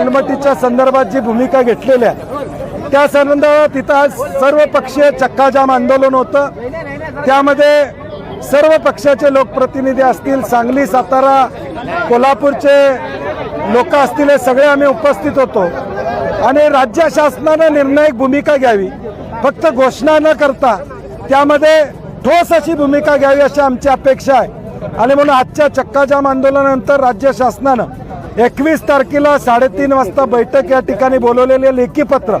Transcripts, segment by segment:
मालमत्तेच्या संदर्भात जी भूमिका घेतलेली आहे त्या संदर्भात तिथं आज सर्व पक्षीय चक्काजाम आंदोलन होतं. त्यामध्ये सर्व पक्षाचे लोकप्रतिनिधी असतील सांगली सातारा कोल्हापूरचे लोक असतील हे सगळे आम्ही उपस्थित होतो. आणि राज्य शासनानं निर्णायक भूमिका घ्यावी फक्त घोषणा न करता त्यामध्ये ठोस अशी भूमिका घ्यावी अशी आमची अपेक्षा आहे. आणि म्हणून आजच्या चक्काजाम आंदोलनानंतर राज्य शासनानं एकवीस तारखेला साडेतीन वाजता बैठक या ठिकाणी बोलवलेले लेखी पत्र.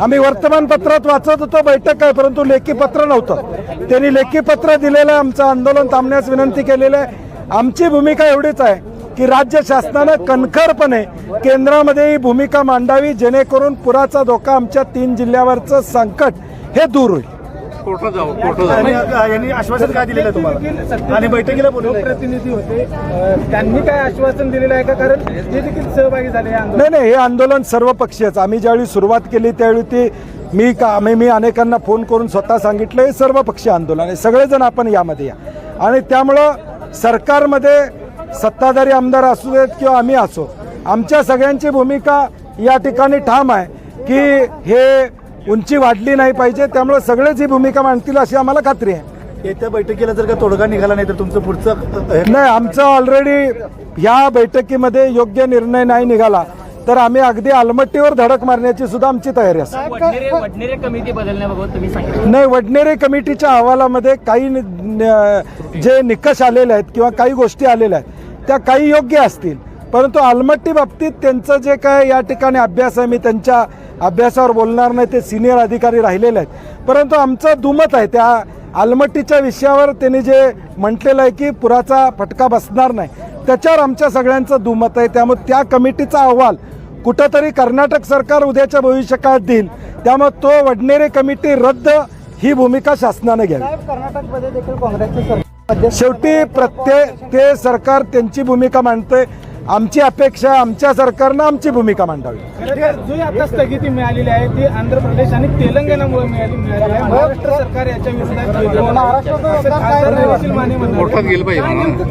आम्ही वर्तमानपत्रात वाचत होतो बैठक आहे परंतु लेखी पत्र नव्हतं. त्यांनी लेखी पत्र दिलेलं आहे आमचं आंदोलन थांबण्यास विनंती केलेली आहे. आमची भूमिका एवढीच आहे की राज्य शासनानं कणखरपणे केंद्रामध्ये ही भूमिका मांडावी जेणेकरून पुराचा धोका आमच्या तीन जिल्ह्यावरचं संकट हे दूर होईल. कोर्टात जाऊ कोर्टात आणि अ, यांनी आश्वासन काय दिलेलं आहे तुम्हाला? आणि बैठकीला बोलवलं प्रतिनिधी होते. त्यांनी काय आश्वासन दिलेलं आहे का? कारण ते देखील सहभागी झाले. नाही नाही हे आंदोलन सर्व पक्षीयच. आम्ही ज्यावेळी सुरुवात केली त्यावेळी ती मी का आम्ही मी अनेकांना फोन करून स्वतः सांगितलं हे सर्व पक्षीय आंदोलन आहे. सगळेजण आपण यामध्ये या. आणि त्यामुळं सरकारमध्ये सत्ताधारी आमदार असू देत किंवा आम्ही असो आमच्या सगळ्यांची भूमिका या ठिकाणी ठाम आहे की हे उंची वाढली नाही पाहिजे त्यामुळे सगळेच ही भूमिका मांडतील अशी आम्हाला खात्री आहे. येत्या बैठकीला जर का तोडगा निघाला नाही तर तुमचं पुढचं नाही आमचं ऑलरेडी ह्या बैठकीमध्ये योग्य निर्णय नाही निघाला. तर आम्ही अगदी आलमट्टीवर धडक मारण्याची सुद्धा आमची तयारी असेल वडनेरे वडनेरे कमिटी बदलण्याबाबत तुम्ही सांगितलं. नाही वडनेरे कमिटीच्या अहवालामध्ये काही नि- न- जे निकष आलेले आहेत किंवा काही गोष्टी आलेल्या आहेत त्या काही योग्य असतील. परंतु आलमट्टी बाबतीत त्यांचं जे काय या ठिकाणी अभ्यास आहे मी त्यांच्या अभ्यासावर बोलणार नाही ते सिनियर अधिकारी राहिलेले आहेत. परंतु आमचं दुमत आहे त्या आलमट्टीच्या विषयावर त्यांनी जे म्हटलेलं आहे की पुराचा फटका बसणार नाही. त्याच्यावर आमच्या सगळ्यांचं दुमत आहे. त्यामुळे त्या कमिटीचा अहवाल कुठंतरी कर्नाटक सरकार उद्याच्या भविष्यकाळात देईल. त्यामुळे तो वडनेरे कमिटी रद्द ही भूमिका शासनाने घ्यावी. कर्नाटकमध्ये देखील काँग्रेसचे शेवटी प्रत्येक ते सरकार त्यांची भूमिका मांडते आमची अपेक्षा आमच्या सरकारनं आमची भूमिका मांडावी. जो आता स्थगिती मिळालेली आहे ती आंध्र प्रदेश आणि तेलंगणामुळे मिळाली मिळाली आहे. महाराष्ट्र सरकार याच्या विरोधात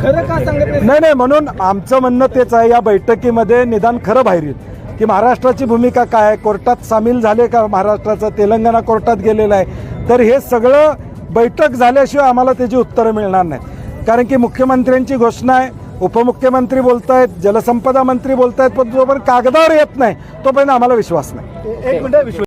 खरं का सांगत नाही नाही नाही म्हणून आमचं म्हणणं तेच आहे या बैठकीमध्ये निदान खरं बाहेर येईल. की महाराष्ट्राची भूमिका काय आहे? कोर्टात सामील झाले का महाराष्ट्राचं? तेलंगणा कोर्टात गेलेलं आहे. तर हे सगळं बैठक झाल्याशिवाय आम्हाला त्याची उत्तरं मिळणार नाहीत कारण की मुख्यमंत्र्यांची घोषणा आहे उपमुख्यमंत्री बोलतायत जलसंपदा मंत्री बोलतायत पण जोपर्यंत कागदावर येत नाही तोपर्यंत आम्हाला विश्वास नाही. एक मिनिट विश्वास